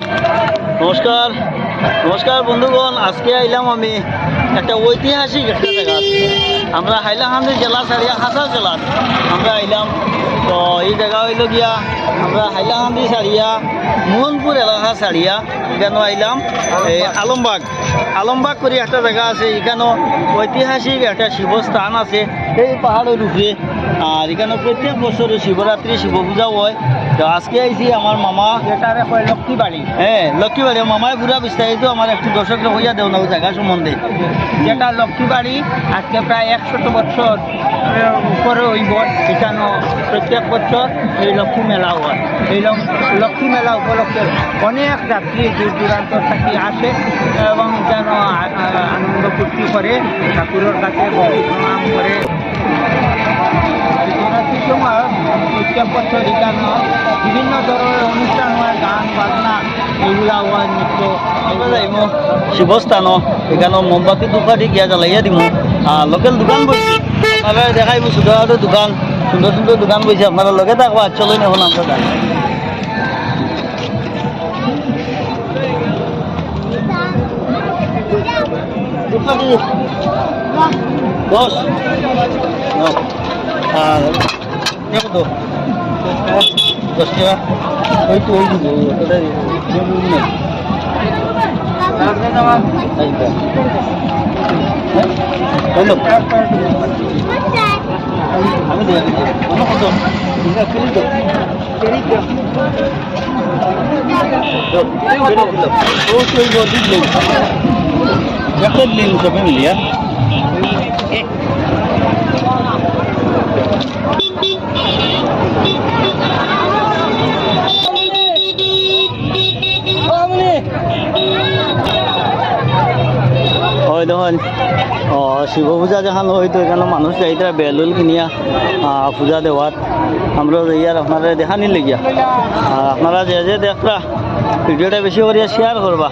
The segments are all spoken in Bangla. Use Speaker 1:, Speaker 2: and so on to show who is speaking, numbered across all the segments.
Speaker 1: নমস্কার নমস্কার বন্ধুগণ, আজকে আইলাম আমি একটা ঐতিহাসিক একটা জায়গা আমরা হাইলাকান্দি জেলা সারিয়া হাসার জেলা। আমরা আইলাম, তো এই জায়গা হইল গিয়া আমরা হাইলাকান্দি সারিয়া, মোহনপুর এলাকা সারিয়া এখানে আইলাম এই আলমবাগ। আলমবাগ করে একটা জায়গা আছে এখানেও ঐতিহাসিক একটা শিবস্থান আছে। এই পাহাড়ের উপরে আর এখানে প্রত্যেক বছর শিবরাত্রি শিব পূজা হয়। তো আজকে আইছি আমার মামা
Speaker 2: এটারে কয় লক্ষ্মী বাড়ি
Speaker 1: হ্যাঁ লক্ষ্মীবাড়ি মামায় পুরা বিস্তারিত আমার একটু দর্শক হইয়া দেও না জায়গা সম্বন্ধে।
Speaker 2: যেটা লক্ষ্মী বাড়ি আজকে প্রায় একশত বছর উপরে হইব এখানে প্রত্যেক বছর এই লক্ষ্মী মেলা হয়। এই লক- লক্ষ্মী মেলা উপলক্ষে অনেক যাত্রী দূর দূরান্ত থাকি আসে এবং যেন আনন্দ ফুর্তি করে ঠাকুরের কাছে প্রণাম করে এখানে বিভিন্ন ধরনের অনুষ্ঠান হয় গান বাজনা এগুলা নৃত্য
Speaker 1: আমরা যাইমু শিবস্থান এখানে মোমবাতি দুপাটি গিয়া জ্বালাইয়া আর লোকাল দোকান বইছি আপনারা দেখাইবো ছোটো দোকান সুন্দর সুন্দর দোকান বইছে আপনারা লগে থাকব চলুন এখন আমরা দুপাটি দশ আর দেখো তো? দশ টাকা ওই তো ওই দিব আমি দিয়ে দিচ্ছি অন্য কত তো। এই বডি দিলেন একটা দিলেন সবে মিলিয়া হয় দেখুন ও শিব পূজা যখন হয়তো এখানে মানুষ যাইতে বেলুল কিনিয়া আহ, পূজা দেওয়ার আমরা ইয়ার আপনারা দেখানি লেগিয়া আর আপনারা যে যে দেখরা ভিডিওটা বেশি করিয়া শেয়ার করবা।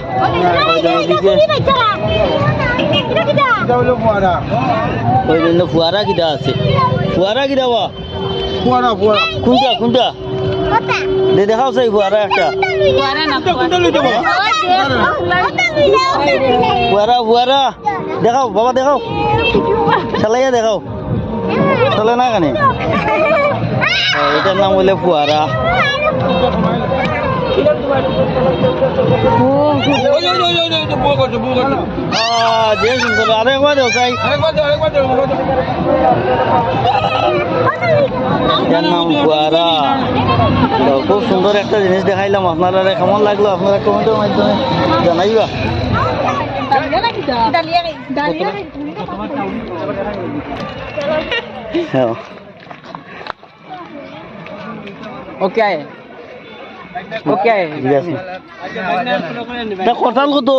Speaker 1: ওই জন্য ফুয়ারা কিটা আছে। ফুয়ারা কিটা বা কোনটা কোনটা দে দেখাও সেই ফুয়ারা একটা। ফুয়ারা ফুয়ারা। দেখাও বাবা দেখাও। চালাইয়া দেখাও। চলে না কেন? এটার নাম বলে ফুয়ারা। আহ, যে সুন্দর আরে একবার দেও চাই এটার নাম ফুয়ারা তো খুব সুন্দর একটা জিনিস দেখাইলাম আপনারা কেমন লাগল আপনারা কমেন্টের মাধ্যমে জানাইবা হ্যাঁ
Speaker 2: ওকে আয় ওকে।
Speaker 1: ঠিক কত?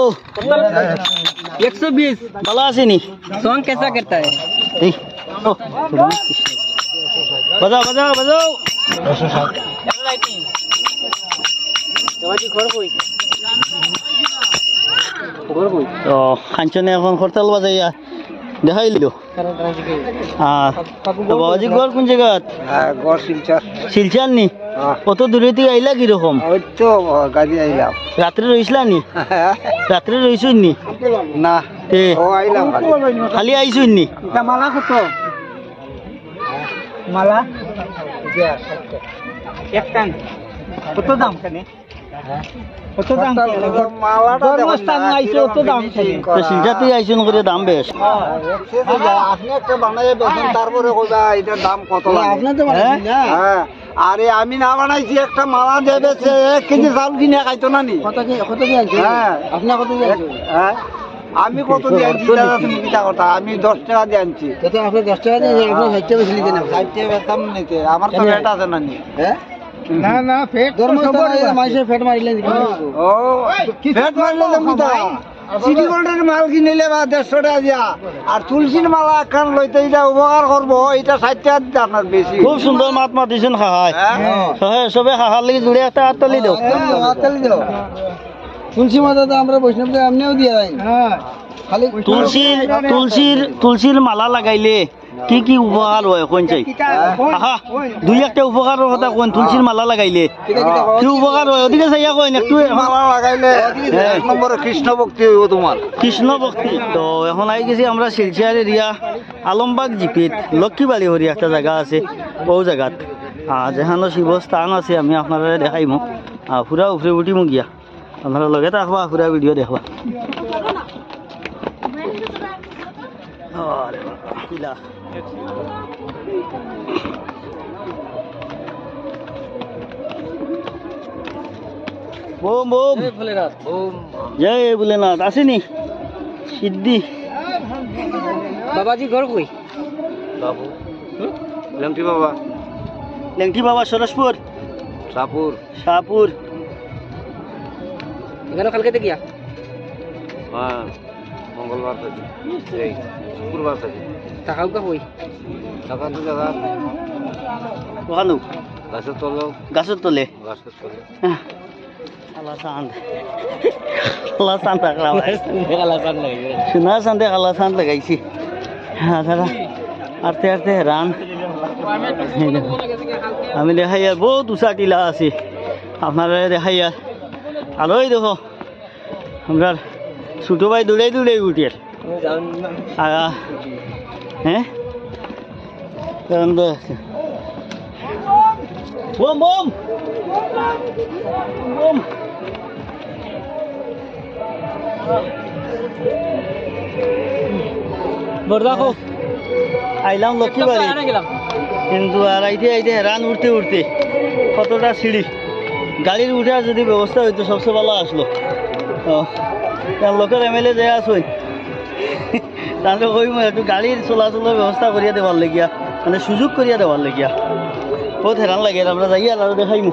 Speaker 2: একশো বিশ
Speaker 1: ভালো
Speaker 2: আসেনি সং
Speaker 1: কেসা করতে বাজাও বাজাও বাজাও। এখন করতাল বাজাইয়া দেখাই লিলো। বাবাজি ঘর কোন জায়গাত?
Speaker 2: হ্যাঁ, শিলচার
Speaker 1: নি? কত দূরে থেকে আইলা কীরকম?
Speaker 2: ওই তো গাড়ি আইলাম।
Speaker 1: রাত্রে রইসলা নি? রাত্রে রইছুন নি?
Speaker 2: না
Speaker 1: তে
Speaker 2: ও আইলাম
Speaker 1: খালি। আইছুন নি?
Speaker 2: মালা কত? মালা? কত দাম? কেনে কত দাম মালাটা ধর্মস্থান আইছে কত দাম
Speaker 1: তো শিলচার থেকে আইছুন করে দাম বেশ।
Speaker 2: আপনি একটা বানাইয়া বেচেন তারপরে কইবা এটার দাম কত
Speaker 1: আপনি তো
Speaker 2: হ্যাঁ? আরে আমি না বানাইছি একটা মালা দিয়ে বেচে এক কেজি চাউল কিনে খাইতো না নি?
Speaker 1: কত কি কত কি
Speaker 2: হ্যাঁ।
Speaker 1: আপনি কত
Speaker 2: হ্যাঁ। আমি কত দিয়ে আনছি দাদা তুমি কিটা কথা আমি দশ টাকা দিয়ে আনছি।
Speaker 1: আপনি দশ টাকা দিয়ে আপনি ষাট টাকা বেশি লিখে
Speaker 2: ষাট টাকা বেচতাম নিতে আমার তো রেট আছে না নি।
Speaker 1: হ্যাঁ?
Speaker 2: না না ফেট
Speaker 1: মানুষের ফেট মারিলে
Speaker 2: ও ফেট মারলে সিটি গোল্ডের মাল কিনিলে বা দেড়শো টাকা দিয়া। আর তুলসীর মালা একখান লইতে এটা উপকার করব এটা ষাট টাকা আপনার বেশি।
Speaker 1: খুব সুন্দর মাত মাতিছেন খাহাই
Speaker 2: হ্যাঁ।
Speaker 1: সবে খাহার লাগি জুড়ে একটা হাততালি দাও।
Speaker 2: তুলসী মাতা তো আমরা বৈষ্ণব এমনিও দিয়ে যাই হ্যাঁ
Speaker 1: তুলসীর তুলসীর তুলসীর মালা লাগাইলে কি কি উপকার হয় কোন চাই? আহা দুই একটা উপকারের কথা কোন তুলসীর মালা লাগাইলে। কি উপকার হয়? ওদিকে চাইয়া কইন একটু
Speaker 3: মালা লাগাইলে। এক নম্বরে কৃষ্ণ ভক্তি হইব তোমার
Speaker 1: কৃষ্ণ ভক্তি। তো এখন আই গেছি আমরা শিলচিয়ার এরিয়া আলমবাগ জিপিত লক্ষ্মীবাড়ি হরি একটা জায়গা আছে ও জায়গাত আর যেখানে শিব স্থান আছে আমি আপনারা দেখাইমো আর পুরা উপরে উঠিমো গিয়া আপনারা লগে থাকবা পুরা ভিডিও দেখবা। আরে বাবা, কিলা। Bomb bomb. জয় ভোলেনাথ আসেনি? সিদ্ধি।
Speaker 4: বাবাজি ঘর কই?
Speaker 3: বাবু। লেংটি বাবা।
Speaker 1: লেংটি বাবা সরসপুর।
Speaker 3: সাপুর।
Speaker 1: শাহপুর
Speaker 4: এখানে কালকে দেখিয়া
Speaker 3: হ্যাঁ মঙ্গলবার থেকে শুক্রবার থেকে
Speaker 4: টাকাও কা কই
Speaker 3: টাকা দু জায়গা
Speaker 1: ওখানো
Speaker 3: গাছের তলেও
Speaker 1: গাছের তলে।
Speaker 3: গাছের তলে
Speaker 1: লাগাইছি। হ্যাঁ আরতে আরতে রান আমি দেখাই আর বহুত উঁচা টিলা আছে। আপনারা দেখাই আর আলোই দেখো। আমরা ছোটো ভাই দৌড়াই দৌড়াই উঠি আর আগা হ্যাঁ? Bomb bomb! বোম! বরদাখো আইলাম লক্ষ্মীবাড়ি। কিন্তু আর আইতে আইতে রান উঠতে উঠতে কতটা সিঁড়ি। গাড়ির উঠার যদি ব্যবস্থা হইতো সবচেয়ে ভালো আসলো। লোকের এম এল এ যায় আসুন তাহলে কইম একটু গাড়ির চলাচলের ব্যবস্থা করিয়া দেওয়ার লাগিয়া মানে সুযোগ করিয়া দেওয়ার লাগিয়া। বহুত হেরান লাগে আমরা যাই আর দেখাইমু।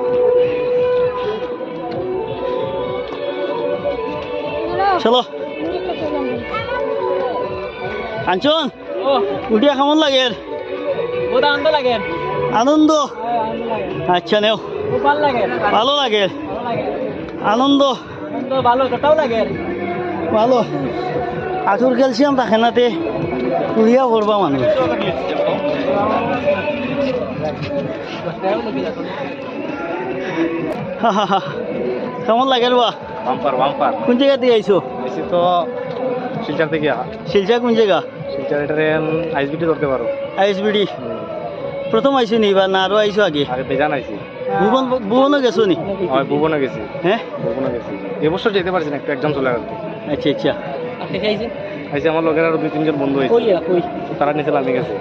Speaker 1: চলো। আঞ্চন উঠিয়া কেমন লাগে?
Speaker 4: বহুত আনন্দ লাগে।
Speaker 1: আনন্দ? আচ্ছা নেও।
Speaker 4: ভালো লাগে।
Speaker 1: ভালো লাগে। আনন্দ?
Speaker 4: আনন্দ ভালো লাগে।
Speaker 1: ভালো। আঠুর ক্যালসিয়াম থাকে নাতে উড়িয়া করবা মানুষ। কেমন লাগে বা?
Speaker 3: বাম্পার বাম্পার
Speaker 1: কোন জায়গা দিয়ে আইছো?
Speaker 3: বেশি তো শিলচার থেকে।
Speaker 1: শিলচা কোন জায়গা?
Speaker 3: শিলচার এটারে আইসবিটি ধরতে পারো।
Speaker 1: আইএসবিডি প্রথম আইছো নি বা না আরও আইছো আগে?
Speaker 3: আগে বেজান আইছি।
Speaker 1: ভুবন ভুবনও গেছো নি?
Speaker 3: আমি ভুবনে গেছি।
Speaker 1: হ্যাঁ?
Speaker 3: ভুবনে গেছি। এবছর যেতে পারছি না একটু এক্সাম চলে গেছে।
Speaker 1: আচ্ছা আচ্ছা।
Speaker 4: দেখাইছে
Speaker 3: আইসি আমার লোকের আরও দুই তিনজন বন্ধু হয়েছে। তারা নিচে নামে গেছে।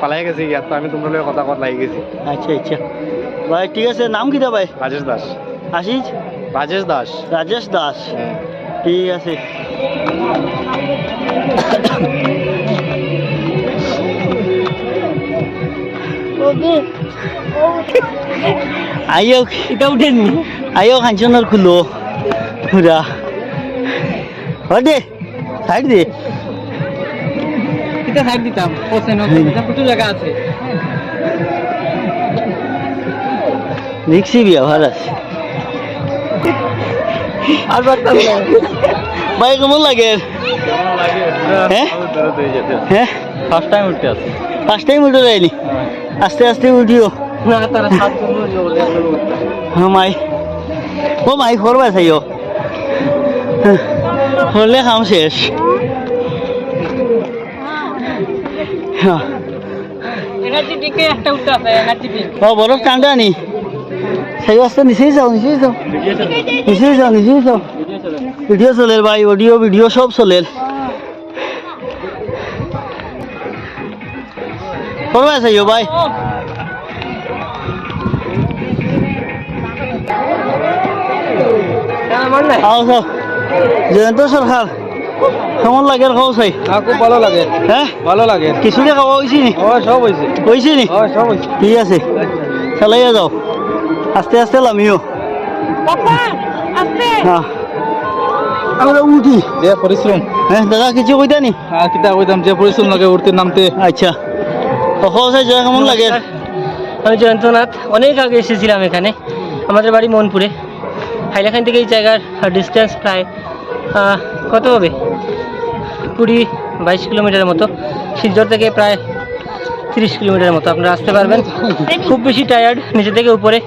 Speaker 3: পালাই গেছি ইয়ার তো আমি তোমরা লগে কথা কথা লাগি গেছি।
Speaker 1: আচ্ছা আচ্ছা। ভাই ঠিক আছে নাম কিটা ভাই?
Speaker 3: রাজেশ দাস।
Speaker 1: আশিস?
Speaker 3: রাজেশ দাস।
Speaker 1: রাজেশ দাস।
Speaker 3: হ্যাঁ।
Speaker 1: ঠিক আছে। আইও এটা উঠেনি আইও কাঞ্চনের খুলো। পুরা। দে সাইড দে।
Speaker 4: এটা সাইড দিতাম হোসেন এটা প্রচুর জায়গা আছে।
Speaker 1: দেখছি বিয়া ভালো আছে।
Speaker 4: আর
Speaker 1: ভাই কেমন লাগে? হ্যাঁ? হ্যাঁ?
Speaker 4: ফার্স্ট টাইম উঠতে আছে
Speaker 1: ফার্স্ট টাইম উঠে যায়নি? আস্তে আস্তে উঠিও।
Speaker 4: না
Speaker 1: হ্যাঁ মাই ও মাই করবা চাইও। হলে খাম শেষ। হ্যাঁ। ও বরফ ঠান্ডা নি। সেই আস্তে নিচেই যাও নিচেই যাও। নিচেই যাও নিচেই যাও। ভিডিও চলে ভাই অডিও ভিডিও সব চলে। করবা চাইও ভাই? আও যাও। জয়ন্ত সরকার কেমন লাগে খাও চাই?
Speaker 3: খুব ভালো লাগে।
Speaker 1: হ্যাঁ
Speaker 3: ভালো লাগে।
Speaker 1: কিছুকে খাওয়া হয়েছি নি?
Speaker 3: ও সব হয়েছে
Speaker 1: হয়েছি নি?
Speaker 3: ও সব হয়েছে
Speaker 1: ঠিক আছে। চালাইয়া যাও। আস্তে আস্তে লামিও হ্যাঁ আমরা উঠি।
Speaker 3: যে পরিশ্রম
Speaker 1: হ্যাঁ দাদা কিছু কইতা নি?
Speaker 3: আর কিতা কইতাম যে পরিশ্রম লাগে উঠতে নামতে।
Speaker 1: আচ্ছা। খাওয়া চাই জয় কেমন লাগে?
Speaker 4: আমি জয়ন্তনাথ অনেক আগে এসেছিলাম এখানে। আমাদের বাড়ি মনপুরে। হাইলাখান থেকে এই জায়গার ডিস্টেন্স প্রায় কত হবে? কুড়ি
Speaker 5: বাইশ কিলোমিটারের মতো। শিলচর থেকে প্রায় তিরিশ কিলোমিটারের মতো। আপনারা আসতে পারবেন। খুব বেশি টায়ার্ড নিচে থেকে উপরে।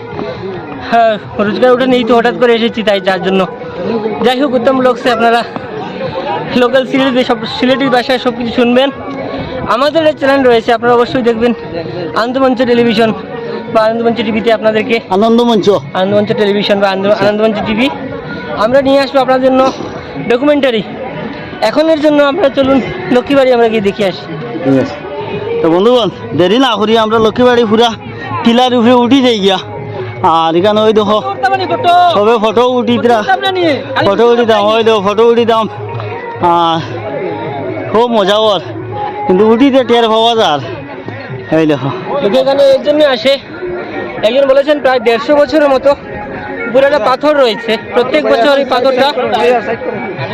Speaker 5: হ্যাঁ রোজগার উঠে নেই তো, হঠাৎ করে এসেছি তাই যার জন্য। যাই হোক, উত্তম লোকসে আপনারা লোকাল সিলেটি সব, সিলেটির ভাষায় সব কিছু শুনবেন। আমাদের চ্যানেল রয়েছে, আপনারা অবশ্যই দেখবেন। আনন্দমঞ্চ টেলিভিশন বা আনন্দমঞ্চ টিভিতে আপনাদেরকে
Speaker 1: আনন্দ মঞ্চ
Speaker 5: আনন্দমঞ্চ টেলিভিশন বা আনন্দ- আনন্দমঞ্চ টিভি আমরা নিয়ে আসব আপনার জন্য ডকুমেন্টারি এখনের জন্য আমরা চলুন লক্ষ্মীবাড়ি আমরা গিয়ে দেখে আসি।
Speaker 1: তো বন্ধুগণ দেরি না করি আমরা লক্ষ্মীবাড়ি পুরা টিলার উপরে উঠি যাই গিয়া। আর এখানে ওই দেখো সবে ফটো উঠি ফটো উঠি দাম ওই দেখো ফটো উঠি দাম। আর খুব মজা কর কিন্তু উঠিতে টের পাওয়া যার এই দেখো।
Speaker 5: এখানে এর জন্য আসে। একজন বলেছেন প্রায় দেড়শো বছরের মতো উপরে একটা পাথর রয়েছে। প্রত্যেক বছর এই পাথরটা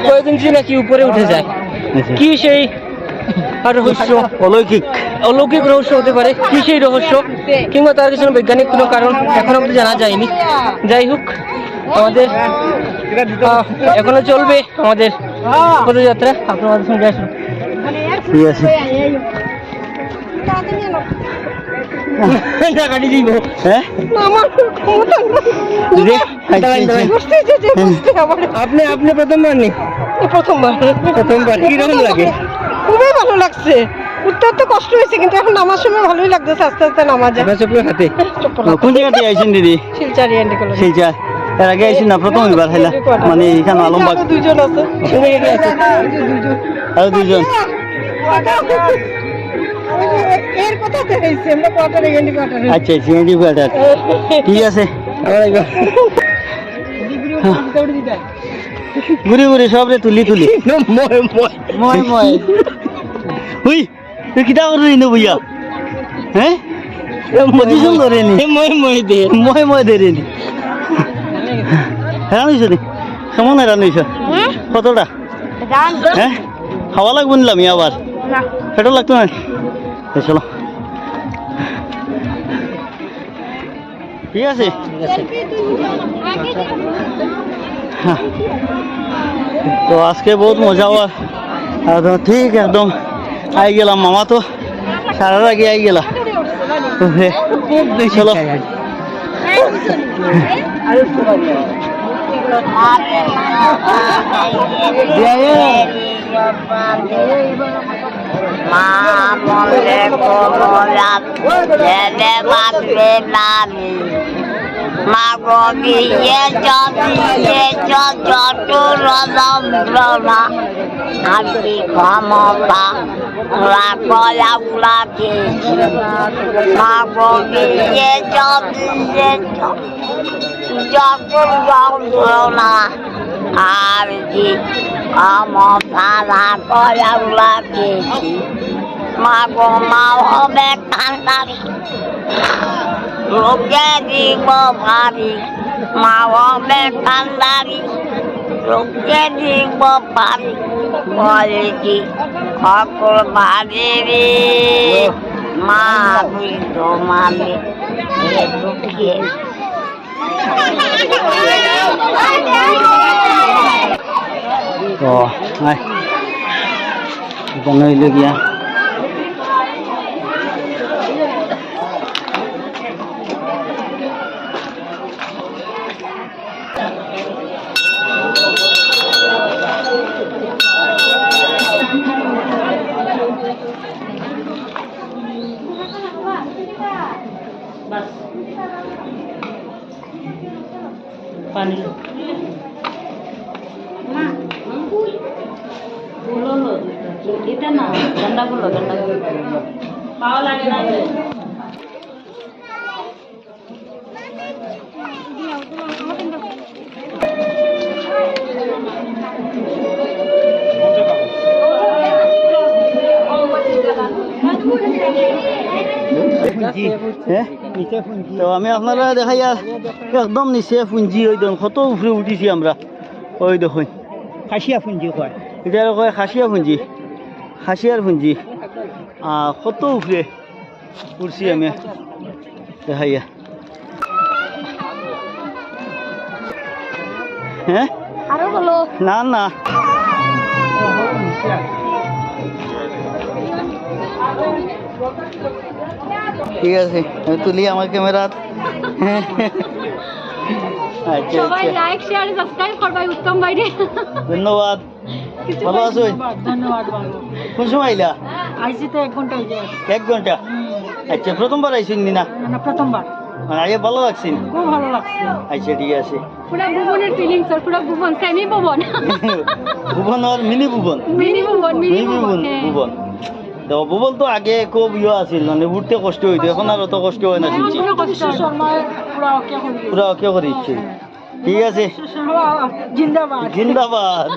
Speaker 5: কয়েকদিন কি নাকি উপরে উঠে যায়। কি সেই রহস্য?
Speaker 1: অলৌকিক।
Speaker 5: অলৌকিক রহস্য হতে পারে। কি সেই রহস্য? কিংবা তার কিছু বৈজ্ঞানিক কোনো কারণ এখন আমাদের জানা যায়নি। যাই হোক আমাদের এখনও চলবে আমাদের পদযাত্রা। আপনাদের সঙ্গে আসুন।
Speaker 1: ঠিক আছে।
Speaker 5: দিব
Speaker 1: হ্যাঁ আচ্ছা।
Speaker 5: আপনি আপনি প্রথমবার নি
Speaker 6: প্রথমবার
Speaker 5: প্রথমবার কীরকম লাগে
Speaker 6: খুবই ভালো লাগছে উঠতে তো কষ্ট হয়েছে কিন্তু এখন নামার সময় ভালোই লাগতেছে আস্তে আস্তে নামা যায়
Speaker 5: আপনার চোখের হাতে
Speaker 1: কোন জায়গা দিয়ে আইছেন দিদি
Speaker 6: শিলচারি এন্ডি কলেজ
Speaker 1: শিলচা এর আগে আইছেন না প্রথম এবার খাইলা মানে এখানে আলমবাগ
Speaker 6: দুইজন আছে?
Speaker 1: আর দুইজন
Speaker 6: এর কথা তো হয়েছে আমরা কোয়ার্টারে এন্ডি কোয়ার্টারে
Speaker 1: আচ্ছা সিএনজি ব্যাটার ঠিক আছে। ঘুরি ঘুরি সবরে তুলি তুলি।
Speaker 5: মই মই
Speaker 1: মই মই হুই তুই কিটা করবি নো বুইয়া? হ্যাঁ? পজিশন ধরে নি।
Speaker 5: মই মই দে।
Speaker 1: মই মই ধরে নি। হেরান হইছ নি? কেমন হেরান হইছ কতটা হ্যাঁ? খাওয়া লাগবো নিলাম আবার? পেট্রোল লাগতো না? চলো ঠিক আছে। তো আজকে বহুত মজা হওয়ার। একদম ঠিক একদম আই গেলাম মামা তো সারার আগে আই গেলা। তো হে, চলো
Speaker 7: মনে কোমরাত ছেলে বাঁধবে নামি। মা গিয়ে দিয়ে যত যন্ত্রণা আমি ক্ষমতা কলা উলা খেয়েছি মা গিয়ে দিয়ে যত যন্ত্রণা আর কি ক্ষমতা কলা উলা মা গো মা লোকে দিব পারি মা কান্দারি লোকে দিব পারি বলে কি সকল বাড়ি রে মা তুই
Speaker 1: তো আয় এখানে হইল গিয়া
Speaker 5: পানি
Speaker 1: তো আমি আপনারা দেখাই একদম নিচে পুঞ্জি ওই দেখুন কত উপরে উঠিছি আমরা। ওই দেখুন।
Speaker 4: খাসিয়া পুঞ্জি কয়?
Speaker 1: এটা কয়? খাসিয়া পুঞ্জি খাসিয়ার পুঞ্জি কত উপরে উঠছি আমি। দেখাইয়া হ্যাঁ? না না। ঠিক আছে তুলি আমার ক্যামেরা আচ্ছা
Speaker 8: সবাই
Speaker 1: আচ্ছা।
Speaker 8: লাইক শেয়ার সাবস্ক্রাইব করবাই উত্তম বাইরে
Speaker 1: ধন্যবাদ। ভালো আছো?
Speaker 6: ধন্যবাদ
Speaker 1: কোন সময় আইলা?
Speaker 6: তো এক ঘণ্টা হয়ে
Speaker 1: এক ঘণ্টা? আচ্ছা প্রথমবার আইসুন না
Speaker 6: না? প্রথমবার।
Speaker 1: মানে আগে ভালো লাগছে
Speaker 6: খুব ভালো লাগছে।
Speaker 1: আচ্ছা ঠিক আছে।
Speaker 8: পুরা ভুবনের ফিলিংস আর পুরা ভুবন সেমি ভুবন
Speaker 1: ভুবন আর mini Bhuvan?
Speaker 8: Mini Bhuvan mini
Speaker 1: Bhuvan
Speaker 8: Bhuvan হ্যাঁ।
Speaker 1: ভুবন। তো ভুবন তো আগে খুব ইয়ে আছিল মানে উঠতে কষ্ট হইতো এখন আর অত কষ্ট হয় না শুনছি।
Speaker 6: কষ্ট শর্মায় পুরা ওকে করে দিয়েছে।
Speaker 1: পুরা অকে করে দিচ্ছে। ঠিক আছে।
Speaker 6: জিন্দাবাদ।
Speaker 1: জিন্দাবাদ।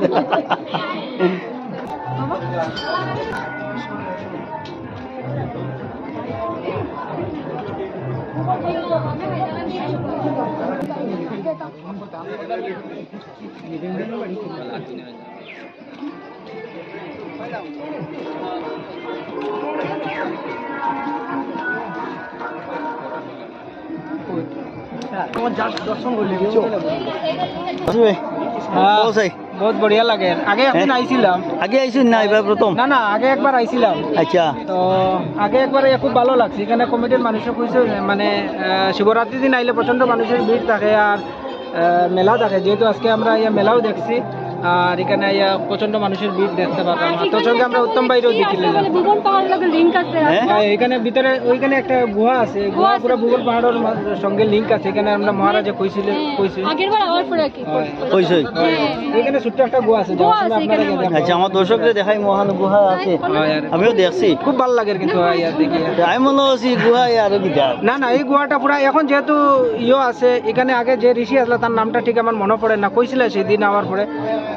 Speaker 4: বহুত বঢ়িয়া লাগে। আগে একদিন
Speaker 1: হ্যাঁ?
Speaker 4: আইছিলাম
Speaker 1: আগে আইসুন না এবার প্রথম?
Speaker 4: না না আগে একবার আইছিলাম।
Speaker 1: আচ্ছা।
Speaker 4: তো আগে একবার খুব ভালো লাগছে। এখানে কমিটির মানুষে কইছে মানে শিবরাত্রির দিন আইলে প্রচণ্ড মানুষের ভিড় থাকে আর মেলা থাকে। যেহেতু আজকে আমরা ইয়া মেলাও দেখছি আর এখানে প্রচণ্ড মানুষের ভিড় দেখতে পারলাম। আমরা উত্তম বাইরেও দেখিলাম
Speaker 8: আছে
Speaker 1: হ্যাঁ?
Speaker 4: হ্যাঁ, এখানে ভিতরে ওইখানে একটা গুহা আছে। গুহা পুরো ভূগোল পাহাড়ের সঙ্গে লিংক আছে। এখানে আমরা মহারাজা কইছিল হয়।
Speaker 1: কইসই
Speaker 4: এখানে ছোট্ট একটা গুহা আছে।
Speaker 1: আচ্ছা আমার দর্শকদের দেখাই মহান গুহা আছে। আমিও দেখছি।
Speaker 4: খুব ভালো লাগে কিন্তু
Speaker 1: আমি মনে হচ্ছি গুহা আরও
Speaker 4: না না এই গুহাটা পুরা এখন যেহেতু ইয়ে আছে এখানে আগে যে ঋষি আসলে তার নামটা ঠিক আমার মনে পড়ে না। কইছিল সেদিন আওয়ার পরে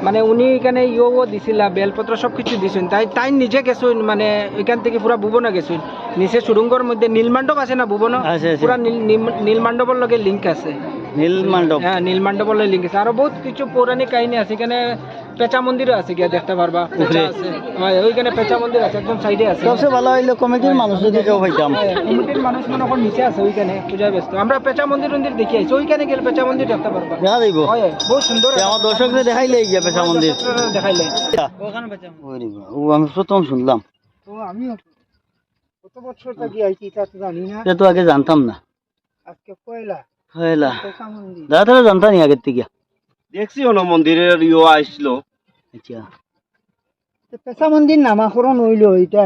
Speaker 4: মানে উনি এখানে ইয়োও দিছিলা বেলপত্র সব কিছু দিছেন তাই তাই নিজে গেছুন মানে এখান থেকে পুরা ভুবনে গেছুন নিচে সুরঙ্গর মধ্যে নীলমান্ডব আছে না ভুবন। পুরা নীল- নীল- নীলমান্ডবর লগে লিঙ্ক আছে।
Speaker 1: নীল মণ্ডপ
Speaker 4: হ্যাঁ নীলমান্ডবর লগে লিঙ্ক আছে। আরও বহুত কিছু পৌরাণিক কাহিনী আছে। এখানে পেঁচা মন্দিরও আছে গিয়ে দেখতে পারবা। পেঁচা আছে। ওইখানে পেঁচা মন্দির আছে একদম সাইডে আছে।
Speaker 1: সবচেয়ে ভালো হইল কমিটির মানুষ যদি কেউ পাইতাম
Speaker 4: হ্যাঁ, কমিটির মানুষ মনে এখন নিচে আছে ওইখানে পূজায় ব্যস্ত। আমরা পেঁচা মন্দির মন্দির দেখি আইছি। ওইখানে গেলে পেঁচা মন্দির দেখতে পারবা।
Speaker 1: দেখা
Speaker 4: বহুত সুন্দর
Speaker 1: তে আমার দর্শকদের দেখাইলে গিয়া পেশা মন্দির।
Speaker 4: দেখাইলে।
Speaker 1: ওরে বাবা, ও আমি প্রথম শুনলাম।
Speaker 4: তো আমিও কত বছর থেকে আইছি তা জানি না।
Speaker 1: এটা তো আগে জানতাম না।
Speaker 4: আজকে পয়লা মন্দির।
Speaker 1: দাদা তারা জানতাম আগের থেকে?
Speaker 9: দেখছি অন্য মন্দিরের ইয়ে আসলো
Speaker 1: আচ্ছা।
Speaker 4: তো পেঁচা মন্দির নামাকরণ হইল এটা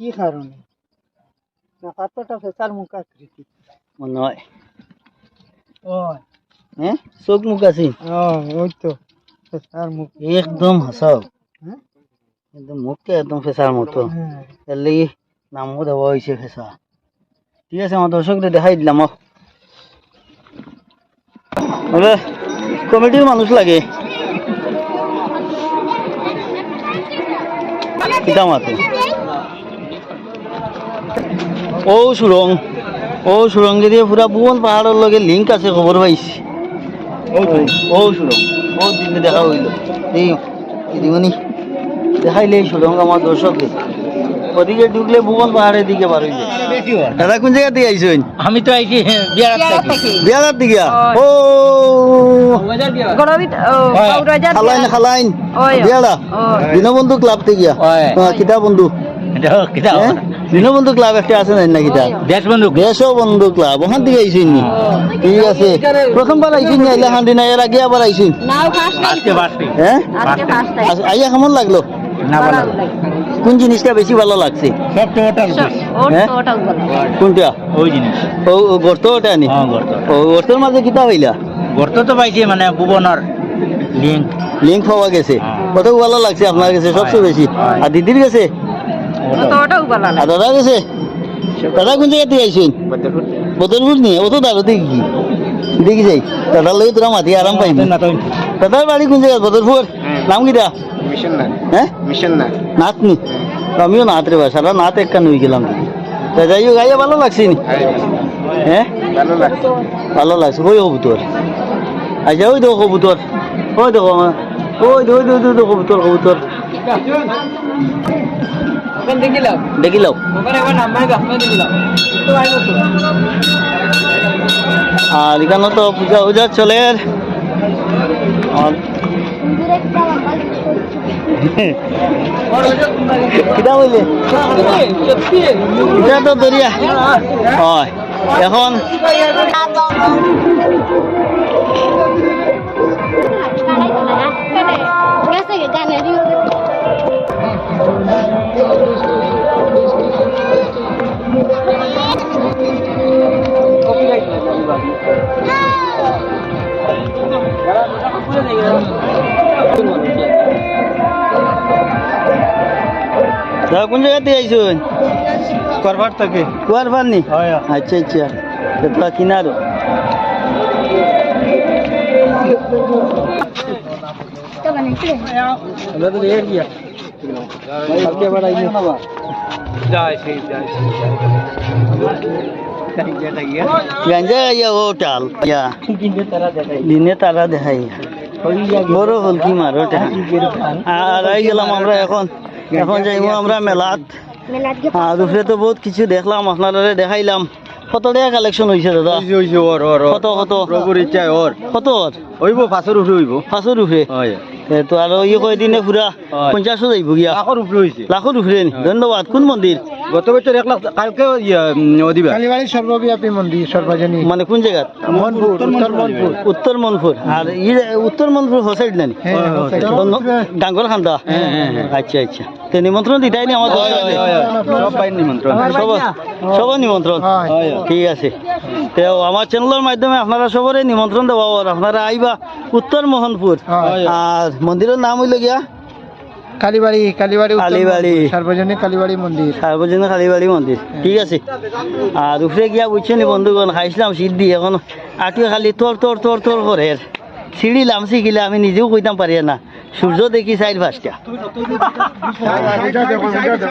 Speaker 4: কি কারণে? না পাত্রটা পেঁচার মুখ আকৃতি।
Speaker 1: মনে হয়।
Speaker 4: ও
Speaker 1: হ্যাঁ চোখ মুখ আছে?
Speaker 4: ওই তো পেঁচার মুখ।
Speaker 1: একদম হাসাও।
Speaker 4: হ্যাঁ?
Speaker 1: একদম মুখটা একদম ফেসার মতো।
Speaker 4: হ্যাঁ।
Speaker 1: এর নামও দেওয়া হয়েছে ফেসা ঠিক আছে আমার দর্শকদের দেখাই দিলাম কমিটির মানুষ লাগে। ও সুরং ও সুরঙ্গে দিয়ে পুরা ভুবন পাহাড়ের লগে লিঙ্ক আছে খবর পাইছি। ও সুরং। ও দিনে দেখা হইল। দেখাইলে এই সুরঙ্গ আমার দর্শককে ওদিকে ঢুকলে ভুবন পাহাড়ের দিকে বার হইলে দাদা কোন জায়গা থেকে আইসেন
Speaker 5: আমি তো আইছি বিয়ার
Speaker 1: বিয়ারার দিকে ও।
Speaker 6: গণবিত
Speaker 1: খালাইন খালাইন। বিয়ারা দীনবন্ধু ক্লাব থেকে। হ্যাঁ, কিতা বন্ধু? হ্যাঁ? দীনবন্ধু ক্লাব একটা আছে না কিতা?
Speaker 5: দেশ বন্ধু
Speaker 1: দেশ বন্ধু ক্লাব ওখান থেকে আইসিন নি? ঠিক আছে। প্রথমবার আইসিন না আইলা হান্ডি না এর আগে আবার আইসিন
Speaker 5: আজকে বাসি
Speaker 1: হ্যাঁ? আইয়া কেমন লাগল?
Speaker 5: না ভালো
Speaker 1: কোন জিনিসটা বেশি ভালো লাগছে? হ্যাঁ? কোনটা?
Speaker 5: ওই জিনিস।
Speaker 1: ও ও গর্ত ওটা নি?
Speaker 5: হ্যাঁ
Speaker 1: ও গর্তের মাঝে কিতা হইলা?
Speaker 5: গর্ত তো পাইছি মানে ভুবনের লিঙ্ক
Speaker 1: লিঙ্ক পাওয়া গেছে। কত ভালো লাগছে আপনার কাছে সবচেয়ে বেশি। আর দিদির কাছে? আর দাদা গেছে দাদা কোন জায়গা থেকে আইসেন বদরপুর নিয়ে ও তো দাদা দেখি। কি দেখি যাই। দাদার লগে তোরা মাতি আরাম পাইবি দাদার বাড়ি কোন জায়গা? বদরপুর? নাম কিটা? হ্যাঁ
Speaker 9: মিশন না
Speaker 1: নাতনি আমিও নাত রে ভাই সারা নাত একটা নই গেলাম তা যাই হোক গাইয়া ভালো লাগছে নি হ্যাঁ
Speaker 9: ভালো লাগছে
Speaker 1: ভালো লাগছে ওই কবুতর আচ্ছা ওই দেখো কবুতর ওই দেখো ওই ওই ওই দে, ওই কবুতর কবুতর
Speaker 4: তো
Speaker 1: আর এখানে তো পূজা উজা চলে আর কিতা বললে এটা তো দরিয়া হয় এখন দাদা কোন জায়গা দিয়ে আইসুন
Speaker 4: করবার থেকে
Speaker 1: পাননি
Speaker 4: হয়
Speaker 1: আচ্ছা আচ্ছা এটা কিনারো ইয়া ইয়া দিনে তারা দেখাই বড় হল কি মার ওটা আর গেলাম আমরা এখন এখন যাইব আমরা মেলাত। হ্যাঁ দুপুরে তো বহুত কিছু দেখলাম আপনারা দেখাইলাম। কত টাকা কালেকশন হয়েছে দাদা?
Speaker 9: কত ওর
Speaker 1: কত কত?
Speaker 9: ওর
Speaker 1: কত
Speaker 9: হইব পাঁচের উপরে হইব
Speaker 1: পাঁচশোর উপরে তো আর ইয়ে কয়দিনে পুরা পঞ্চাশও যাইব গিয়া।
Speaker 9: লাখর উপরে হইছে
Speaker 1: লাখর উপরে ধন্যবাদ। কোন মন্দির
Speaker 9: গত বছর এক লাখ কালকে অদিবা
Speaker 4: কালীবাড়ি সর্বব্যাপী মন্দির সর্বজনীন
Speaker 1: মানে কোন জায়গাত
Speaker 4: মনপুর উত্তর মনপুর
Speaker 1: উত্তর মনপুর আর ই উত্তর মনপুর হসাইড নানি ডাঙ্গর খান্দা? আচ্ছা আচ্ছা। তো নিমন্ত্রণ দিতাই নি আমার
Speaker 9: সব পাই নিমন্ত্রণ।
Speaker 1: ঠিক আছে। তো আমার চ্যানেলের মাধ্যমে আপনারা সবরে নিমন্ত্রণ দেওয়া আর আপনারা আইবা উত্তর মোহনপুর।
Speaker 4: হয়।
Speaker 1: আর মন্দিরের নাম হইল গিয়া
Speaker 4: কালীবাড়ি কালীবাড়ি
Speaker 1: কালীবাড়ি।
Speaker 4: সার্বজনীন কালীবাড়ি মন্দির।
Speaker 1: সার্বজনীন কালীবাড়ি মন্দির ঠিক আছে। আর উপরে গিয়া বুঝছে নি বন্ধুগণ খাইছিলাম সিদ্ধি এখন আটি খালি তোর তোর তোর তোর করে। সিঁড়ি লামছি গিলে আমি নিজেও কইতাম পারি না। সূর্য দেখি চাইর পাঁচটা।